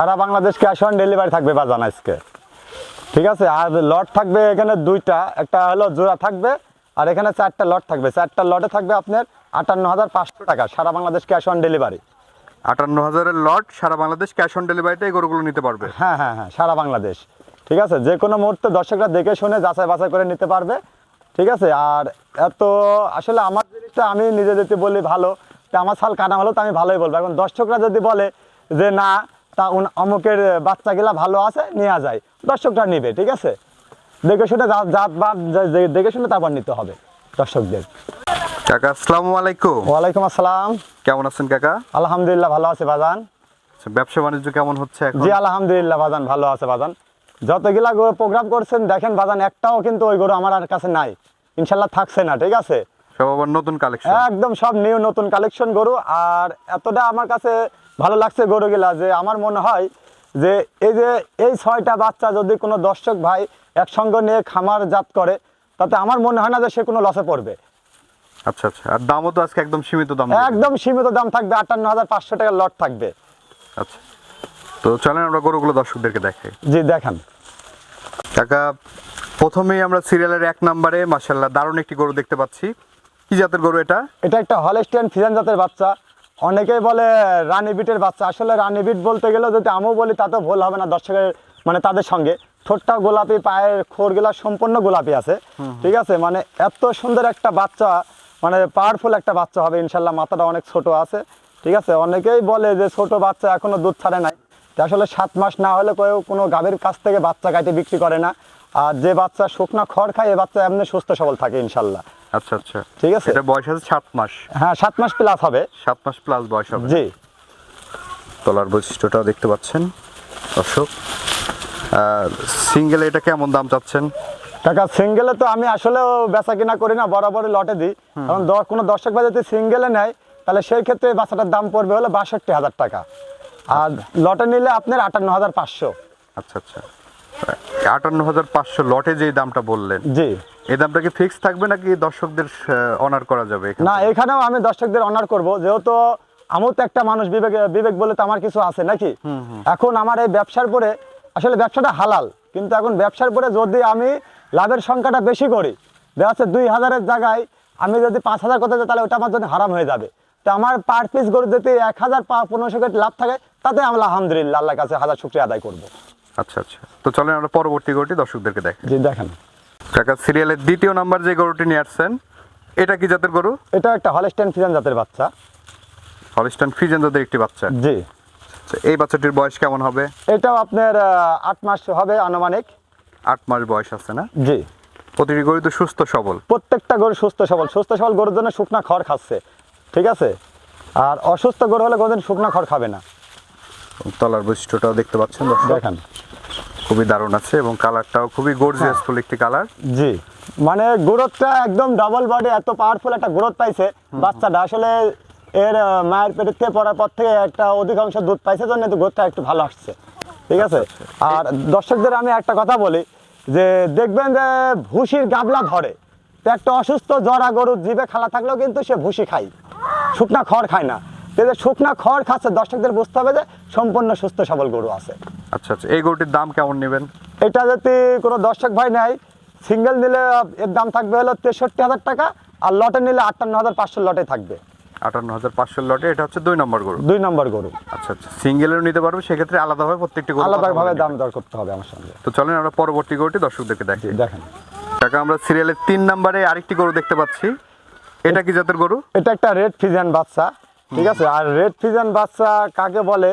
Sara Bangladesh cash on delivery থাকবে বাজান আজকে। ঠিক আছে? আর লট থাকবে এখানে দুইটা। একটা হলো জোড়া থাকবে আর এখানে চারটা লট থাকবে। চারটা লটে থাকবে আপনার আটান্ন হাজার পাঁচশো টাকা সারা বাংলাদেশ ক্যাশ অন ডেলিভারি আটান্ন হাজারের লট সারা বাংলাদেশ ক্যাশ অন ডেলিভারিতে এই গরুগুলো নিতে পারবে। হ্যাঁ হ্যাঁ হ্যাঁ সারা বাংলাদেশ। ঠিক আছে? যে কোনো মুহূর্তে দর্শকরা দেখে শুনে যাচাই বাছাই করে নিতে পারবে। ঠিক আছে? আর এত আসলে আমার জিনিসটা আমি নিজে যদি বলি ভালো তা আমার সাল কানা হলো তো আমি ভালোই বলব। এখন দর্শকরা যদি বলে যে না তা অমুকের বাচ্চাগুলা ভালো আছে নেওয়া যায়। দর্শকরা নিবে ঠিক আছে? দেখে শুনে জাত বা দেখে শুনে তারপর নিতে হবে দর্শকদের। কাকা আসসালামু আলাইকুম। ওয়ালাইকুম আসসালাম। কেমন আছেন কাকা? আলহামদুলিল্লাহ ভালো আছে বাজান। আচ্ছা, ব্যবসা বাণিজ্য কেমন হচ্ছে এখন? জি আলহামদুলিল্লাহ বাজান ভালো আছে বাজান। যতগুলা গরু প্রোগ্রাম করছেন দেখেন বাজান একটাও কিন্তু ওই গরু আমার আর কাছে নাই। ইনশাল্লাহ থাকছে না ঠিক আছে? সব আবার নতুন কালেকশন একদম সব নিউ নতুন কালেকশন গরু। আর এতটা আমার কাছে ভালো লাগছে গরুগুলা যে আমার মনে হয় যে এই যে এই ছয়টা বাচ্চা যদি কোনো দর্শক ভাই একসঙ্গে নিয়ে খামার জাত করে তাতে আমার মনে হয় না যে সে কোনো লসে পড়বে। আচ্ছা আচ্ছা। আর দামও তো আজকে একদম সীমিত দাম একদম সীমিত দাম থাকবে আটান্ন হাজার পাঁচশো টাকার লট থাকবে। আচ্ছা। তো চলেন আমরা গরুগুলো দর্শকদেরকে দেখাই। জি দেখান। কাকা প্রথমেই আমরা সিরিয়ালের এক নম্বরে মাসাল্লাহ দারুণ একটি গরু দেখতে পাচ্ছি। কি জাতের গরু এটা? এটা একটা হলেস্টিয়ান ফিজান জাতের বাচ্চা। অনেকেই বলে রানী বিটের বাচ্চা। আসলে রানী বিট বলতে গেলে যদি আমিও বলি তাতে ভুল হবে না দর্শকের মানে তাদের সঙ্গে। ঠোঁটটা গোলাপি পায়ের খোরগুলা সম্পূর্ণ গোলাপি আছে। ঠিক আছে? মানে এত সুন্দর একটা বাচ্চা মানে পাওয়ারফুল একটা বাচ্চা হবে ইনশাল্লাহ মাথাটা অনেক ছোট আছে। ঠিক আছে? অনেকেই বলে যে ছোট বাচ্চা এখনও দুধ ছাড়ে নাই। আসলে সাত মাস না হলে কেউ কোনো গাভীর কাছ থেকে বাচ্চা কাটে বিক্রি করে না। আর যে বাচ্চা শুকনা খড় খায় এ বাচ্চা এমনি সুস্থ সবল থাকে ইনশাল্লাহ। আচ্ছা আচ্ছা। ঠিক আছে। এটা বয়স আছে সাত মাস। হ্যাঁ সাত মাস প্লাস হবে। সাত মাস প্লাস বয়স হবে। জি। তলার বৈশিষ্ট্যটাও দেখতে পাচ্ছেন দর্শক। সিঙ্গেল এটা কেমন দাম চাচ্ছেন? টাকা সিঙ্গেলে তো আমি আসলেও বেচা কিনা করি না বরাবরই লটে দিই। কারণ কোনো দর্শক ভাই যদি সিঙ্গেলে নেয় তাহলে সেই ক্ষেত্রে বাচ্চাটার দাম পড়বে হলো বাষট্টি হাজার টাকা। আর লটে নিলে আপনার আটান্ন হাজার পাঁচশো। আচ্ছা আচ্ছা। আটান্ন হাজার পাঁচশো লটে যে দামটা বললেন জি। এই দামটা কি ফিক্স থাকবে নাকি দর্শকদের অনার করা যাবে না এখানেও আমি দর্শকদের অনার করব। যেহেতু আমিও তো একটা মানুষ বিবেক বিবেক বলে তো আমার কিছু আছে নাকি? এখন আমার এই ব্যবসার পরে আসলে ব্যবসাটা হালাল কিন্তু এখন ব্যবসার পরে যদি আমি লাভের সংখ্যাটা বেশি করি দেখা যাচ্ছে দুই হাজারের জায়গায় আমি যদি পাঁচ হাজার করতে যাই তাহলে ওটা আমার জন্য হারাম হয়ে যাবে। তো আমার পার পিস গরু যদি এক হাজার পনেরোশো লাভ থাকে তাতে আমরা আলহামদুলিল্লাহ আল্লাহর কাছে হাজার শুক্রিয়া আদায় করব। আচ্ছা আচ্ছা। তো চলেন আমরা পরবর্তী গরুটি দর্শকদেরকে দেখি জি দেখেন। কাকা সিরিয়ালের দ্বিতীয় নাম্বার যে গরুটি নিয়ে আসছেন এটা কি জাতের গরু? এটা একটা হলেস্টেন ফিজান জাতের বাচ্চা। হলিস্টান ফিজেন জাতের একটি বাচ্চা। জি। আচ্ছা, এই বাচ্চাটির বয়স কেমন হবে? এটাও আপনার আট মাস হবে আনুমানিক। আট মাস বয়স আছে না? জি। প্রতিটি গরু তো সুস্থ সবল। প্রত্যেকটা গরু সুস্থ সবল। সুস্থ সবল গরুর জন্য শুকনা খড় খাচ্ছে। ঠিক আছে? আর অসুস্থ গরু হলে কোনোদিন শুকনা খড় খাবে না। তলার বৈশিষ্ট্যটাও দেখতে পাচ্ছেন দেখেন। খুবই দারুণ আছে এবং কালারটাও খুবই গর্জিয়াস ফুল একটি কালার। জি। মানে গ্রোথটা একদম ডাবল বডি এত পাওয়ারফুল একটা গ্রোথ পাইছে। বাচ্চাটা আসলে এর মায়ের থেকে পড়ার পর থেকে একটা অধিকাংশ দুধ পাইছে জন্য তো গ্রোথটা একটু ভালো আসছে। ঠিক আছে? আর দর্শকদের আমি একটা কথা বলি যে দেখবেন যে ভুসির গাবলা ধরে। তো একটা অসুস্থ জরা গরুর জিভে খালা থাকলেও কিন্তু সে ভুসি খায়। শুকনা খড় খায় না। শুকনা খড় খাচ্ছে দর্শকদের বুঝতে হবে যে সম্পূর্ণ সুস্থ সবল গরু আছে। আচ্ছা আচ্ছা এই গরুটির দাম কেমন নেবেন? এটা যদি কোনো দর্শক ভাই নেয় সিঙ্গেল নিলে এর দাম থাকবে হলো তেষট্টি হাজার টাকা আর লটে নিলে আটান্ন হাজার পাঁচশো লটে থাকবে। আটান্ন হাজার পাঁচশো লটে এটা হচ্ছে দুই নম্বর গরু? দুই নম্বর গরু। আচ্ছা আচ্ছা সিঙ্গেলেও নিতে পারব সেক্ষেত্রে আলাদাভাবে প্রত্যেকটি গরু আলাদাভাবে দাম। দর করতে হবে আমার সঙ্গে। তো চলেন আমরা পরবর্তী গরুটি দর্শকদেরকে দেখি দেখেন। টাকা আমরা সিরিয়ালের তিন নম্বরে আরেকটি গরু দেখতে পাচ্ছি। এটা কি জাতের গরু? এটা একটা রেড ফিজান বাচ্চা ঠিক আছে? আর রেড ফিজান বাচ্চা কাকে বলে?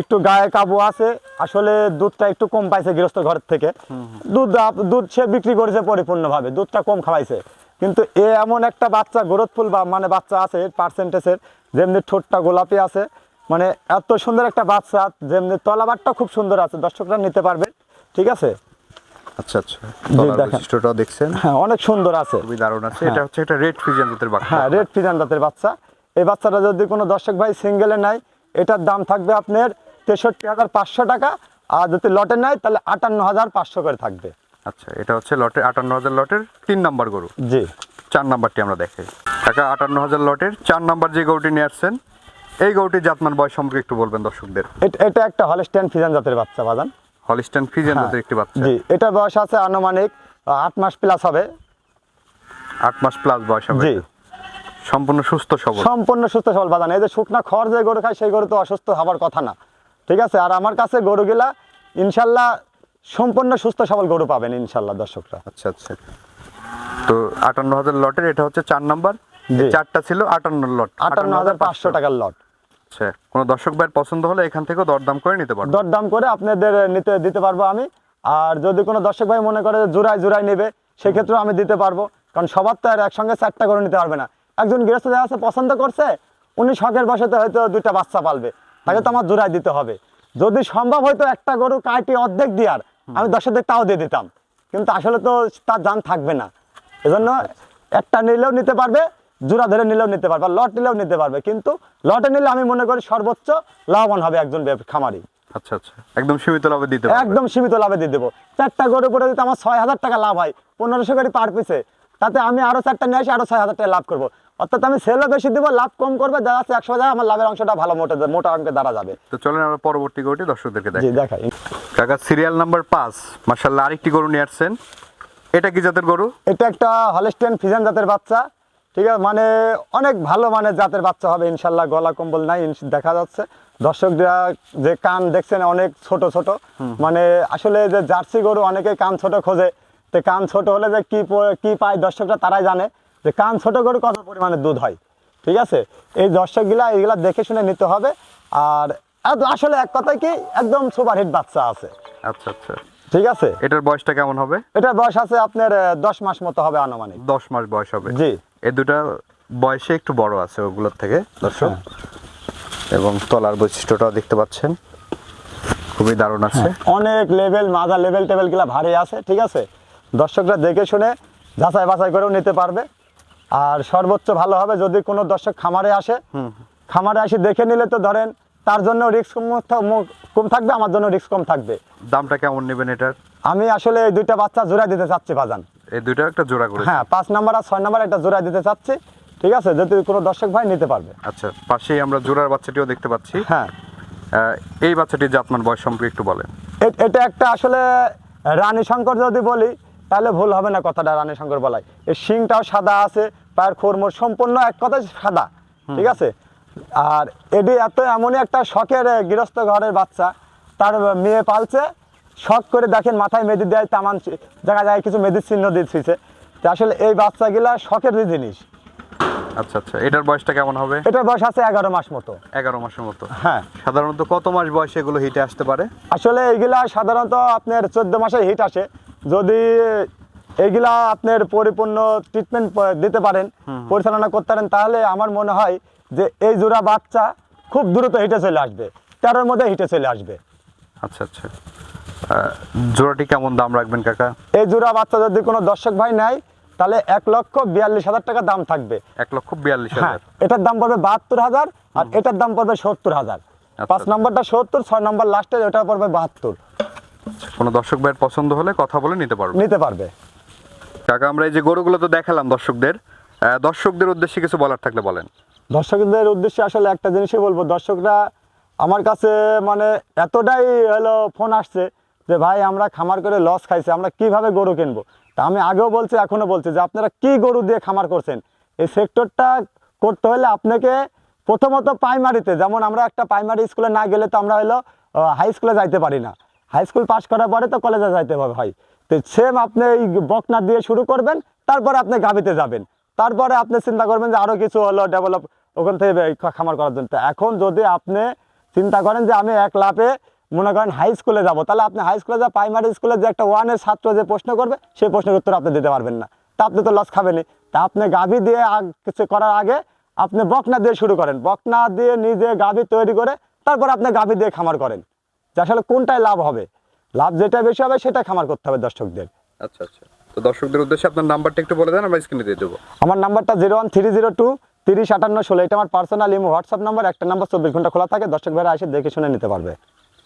একটু গায়ে কাবু আছে আসলে দুধটা একটু কম পাইছে গৃহস্থ ঘর থেকে। দুধ দুধ সে বিক্রি করেছে পরিপূর্ণভাবে দুধটা কম খাওয়াইছে। কিন্তু এ এমন একটা বাচ্চা গ্রোথফুল বা মানে বাচ্চা আছে পার্সেন্টেজের যেমনি ঠোঁটটা গোলাপি আছে মানে এত সুন্দর একটা বাচ্চা যেমনি তলাবারটা খুব সুন্দর আছে দর্শকরা নিতে পারবে ঠিক আছে? আচ্ছা আচ্ছা দেখছেন। হ্যাঁ অনেক সুন্দর আছে। খুবই দারুণ আছে এটা হচ্ছে একটা রেড ফিজিয়ান জাতের বাচ্চা। হ্যাঁ রেড ফিজান জাতের বাচ্চা। এই বাচ্চাটা যদি কোনো দর্শক ভাই সিঙ্গেলে নেয় এটার দাম থাকবে আপনার তেষট্টি হাজার পাঁচশো টাকা আর যদি লটে নেয় তাহলে আটান্ন হাজার পাঁচশো করে থাকবে। আচ্ছা এটা হচ্ছে লটের আটান্ন হাজার লটের তিন নাম্বার গরু। জি। চার নাম্বারটি আমরা দেখাই টাকা আটান্ন হাজার লটের চার নাম্বার যে গরুটি নিয়ে আসছেন এই গরুটির জাতমান বয়স সম্পর্কে একটু বলবেন দর্শকদের। এট- একটা হলস্টেন ফিজান জাতের বাচ্চা বাজান। হলিস্টান ফ্রিজেন জাতের একটি বাচ্চা। জি এটার বয়স আছে আনুমানিক আট মাস প্লাস হবে। আট মাস প্লাস বয়স হবে। জি। সম্পূর্ণ সুস্থ সবল। সম্পূর্ণ সুস্থ সবল বাজান। এই যে শুকনা খড় যে গরু খায় সেই গরু তো অসুস্থ হবার কথা না। ঠিক আছে? আর আমার কাছে গরুগুলা ইনশাল্লাহ সম্পূর্ণ সুস্থ সবল গরু পাবেন ইনশাল্লাহ দর্শকরা। আচ্ছা আচ্ছা। তো আটান্ন হাজার লটের এটা হচ্ছে চার নাম্বার। চারটা ছিল আটান্ন লট। আটান্ন হাজার পাঁচশো। টাকার লট। আচ্ছা কোনো দর্শক ভাইয়ের পছন্দ হলে এখান থেকেও দরদাম করে নিতে পারব। দরদাম করে আপনাদের নিতে দিতে পারব আমি। আর যদি কোনো দর্শক ভাই মনে করে যে জোড়ায় জোড়ায় নেবে সেক্ষেত্রেও আমি দিতে পারব। কারণ সবার তো আর একসঙ্গে চারটা করে নিতে পারবে না। একজন গৃহস্থ যারা আছে পছন্দ করছে উনি শখের বসেতে হয়তো দুইটা বাচ্চা পালবে। তাকে তো আমার জোড়ায় দিতে হবে। যদি সম্ভব হয়তো একটা গরু কাটি অর্ধেক দেওয়ার আমি দর্শকদের তাও দিয়ে দিতাম। কিন্তু আসলে তো তার দাম থাকবে না। এজন্য একটা নিলেও নিতে পারবে জোড়া ধরে নিলেও নিতে পারবে লট নিলেও নিতে পারবে। কিন্তু লটে নিলে আমি মনে করি সর্বোচ্চ লাভবান হবে একজন খামারি। আচ্ছা আচ্ছা। একদম সীমিত লাভে দিতে একদম সীমিত লাভে দিয়ে দেবো। চারটা গরু পরে দিতে আমার ছয় হাজার টাকা লাভ হয় পনেরোশো করে পার পিসে তাতে আমি আরও চারটা নিয়ে আসি আরও ছয় হাজার টাকা লাভ করব। অর্থাৎ আমি সেলও বেশি দিব লাভ কম করবে দেখা যাচ্ছে একশো হাজার আমার লাভের অংশটা ভালো মোটা মোটা অঙ্কে দাঁড়া যাবে। তো চলেন আমরা পরবর্তী গরুটি দর্শকদেরকে জি দেখাই। দেখাই। কাকা সিরিয়াল নাম্বার পাঁচ। মার্শাল্লাহ আরেকটি গরু নিয়ে আসছেন। এটা কি জাতের গরু? এটা একটা হলেস্টেন ফিজান জাতের বাচ্চা। ঠিক আছে মানে অনেক ভালো মানে জাতের বাচ্চা হবে ইনশাল্লাহ গলা কম্বল নাই দেখা যাচ্ছে। দর্শকরা যে কান দেখছেন অনেক ছোট ছোট। মানে আসলে যে জার্সি গরু অনেকে কান ছোট খোঁজে। তো কান ছোট হলে যে কি কি পায় দর্শকরা তারাই জানে যে কান ছোট করে কত পরিমাণে দুধ হয়। ঠিক আছে? এই দর্শকগুলা এইগুলা দেখে শুনে নিতে হবে। আর আসলে এক কথায় কি একদম সুপার হিট বাচ্চা আছে। আচ্ছা আচ্ছা। ঠিক আছে? এটার বয়সটা কেমন হবে? এটার বয়স আছে আপনার দশ মাস মতো হবে আনুমানিক। দশ মাস বয়স হবে। জি। এই দুটা বয়সে একটু বড় আছে ওগুলোর থেকে দর্শক। এবং তলার বৈশিষ্ট্যটাও দেখতে পাচ্ছেন। খুবই দারুণ আছে। অনেক লেভেল মাজা লেভেল টেবিলগুলা ভারী আছে ঠিক আছে? দর্শকরা দেখে শুনে যাচাই বাছাই করেও নিতে পারবে। আর সর্বোচ্চ ভালো হবে যদি কোনো দর্শক খামারে আসে। খামারে আসি দেখে নিলে তো ধরেন তার জন্য রিস্ক কম থাকবে আমার জন্য রিস্ক কম থাকবে। দামটা কেমন নেবেন এটার? আমি আসলে এই দুইটা বাচ্চা জোড়া দিতে চাচ্ছি বাজান। এই দুইটা একটা জোড়া করে হ্যাঁ পাঁচ নাম্বার আর ছয় নাম্বার একটা জোড়া দিতে চাচ্ছি। ঠিক আছে যদি কোনো দর্শক ভাই নিতে পারবে। আচ্ছা পাশেই আমরা জোড়ার বাচ্চাটিও দেখতে পাচ্ছি। হ্যাঁ। এই বাচ্চাটির জাতমান বয়স সম্পর্কে একটু বলেন। এটা একটা আসলে রানী শঙ্কর যদি বলি তাহলে ভুল হবে না কথাটা রানী শঙ্কর বলাই। এই শিংটাও সাদা আছে পায়ের খোরমোর সম্পূর্ণ এক কথায় সাদা ঠিক আছে? আর এটি এত এমনই একটা শখের গৃহস্থ ঘরের বাচ্চা তার মেয়ে পালছে শখ করে দেখেন মাথায় মেদি দেয় তামান জায়গায় জায়গায় কিছু মেদির চিহ্ন দিচ্ছে আসলে এই বাচ্চাগুলা শখের জিনিস। আচ্ছা আচ্ছা এটার বয়সটা কেমন হবে? এটার বয়স আছে এগারো মাস মতো। এগারো মাসের মতো। হ্যাঁ। সাধারণত কত মাস বয়সে এগুলো হিটে আসতে পারে? আসলে এইগুলা সাধারণত আপনার চোদ্দ মাসে হিট আসে। যদি এগুলা আপনার পরিপূর্ণ ট্রিটমেন্ট দিতে পারেন পরিচালনা করতে পারেন তাহলে আমার মনে হয় যে এই জোড়া বাচ্চা খুব দ্রুত হিটে চলে আসবে। তেরোর মধ্যে হিটে চলে আসবে। আচ্ছা আচ্ছা। জোড়াটি কেমন দাম রাখবেন কাকা? এই জোড়া বাচ্চা যদি কোনো দর্শক ভাই নেয় তাহলে এক লক্ষ বিয়াল্লিশ হাজার টাকা দাম থাকবে। এক লক্ষ বিয়াল্লিশ হ্যাঁ হাজার। এটার দাম পড়বে বাহাত্তর হাজার আর এটার দাম পড়বে সত্তর হাজার। পাঁচ আচ্ছা। নম্বরটা সত্তর ছয় নম্বর লাস্টে ওটা পড়বে বাহাত্তর। কোনো দর্শক ভাইয়ের পছন্দ হলে কথা বলে নিতে পারবে। নিতে পারবে। কাকা আমরা এই যে গরুগুলো তো দেখালাম দর্শকদের দর্শকদের উদ্দেশ্যে কিছু বলার থাকলে বলেন। দর্শকদের উদ্দেশ্যে আসলে একটা জিনিসই বলব দর্শকরা আমার কাছে মানে এতটাই হলো ফোন আসছে যে ভাই আমরা খামার করে লস খাইছি আমরা কীভাবে গরু কিনবো? তা আমি আগেও বলছি এখনও বলছি যে আপনারা কি গরু দিয়ে খামার করছেন? এই সেক্টরটা করতে হলে আপনাকে প্রথমত প্রাইমারিতে যেমন আমরা একটা প্রাইমারি স্কুলে না গেলে তো আমরা হলো হাই স্কুলে যাইতে পারি না। হাই স্কুল পাস করার পরে তো কলেজে যাইতে হবে হয় তো সেম আপনি এই বকনা দিয়ে শুরু করবেন, তারপরে আপনি গাবিতে যাবেন। তারপরে আপনি চিন্তা করবেন যে আরও কিছু হলো ডেভেলপ ওখান থেকে খামার করার জন্য। এখন যদি আপনি চিন্তা করেন যে আমি এক লাভে মনে করেন হাই স্কুলে যাব, তাহলে আপনি হাই স্কুলে যা প্রাইমারি স্কুলে যে একটা ওয়ানের ছাত্র যে প্রশ্ন করবে, সেই প্রশ্নের উত্তর আপনি দিতে পারবেন না। তা আপনি তো লস খাবেনই। তা আপনি গাভী দিয়ে কিছু করার আগে আপনি বকনা দিয়ে শুরু করেন। বকনা দিয়ে নিজে গাভী তৈরি করে তারপর আপনি গাভী দিয়ে খামার করেন। যে আসলে কোনটায় লাভ হবে? লাভ যেটা বেশি হবে সেটা খামার করতে হবে দর্শকদের। আচ্ছা আচ্ছা। তো দর্শকদের উদ্দেশ্যে আপনার নাম্বারটা একটু বলে দেন আমরা স্ক্রিনে দিয়ে দেবো। আমার নাম্বারটা zero one three zero two তিরিশ আটান্ন ষোলো এটা আমার পার্সোনাল ইমো হোয়াটসঅ্যাপ নাম্বার একটা নাম্বার চব্বিশ ঘণ্টা খোলা থাকে দর্শক ভাইরা এসে দেখে শুনে নিতে পারবে।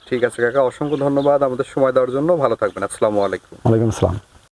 ঠিক আছে কাকা অসংখ্য ধন্যবাদ আমাদের সময় দেওয়ার জন্য। ভালো থাকবেন আসসালামু আলাইকুম। ওয়ালাইকুম আসসালাম।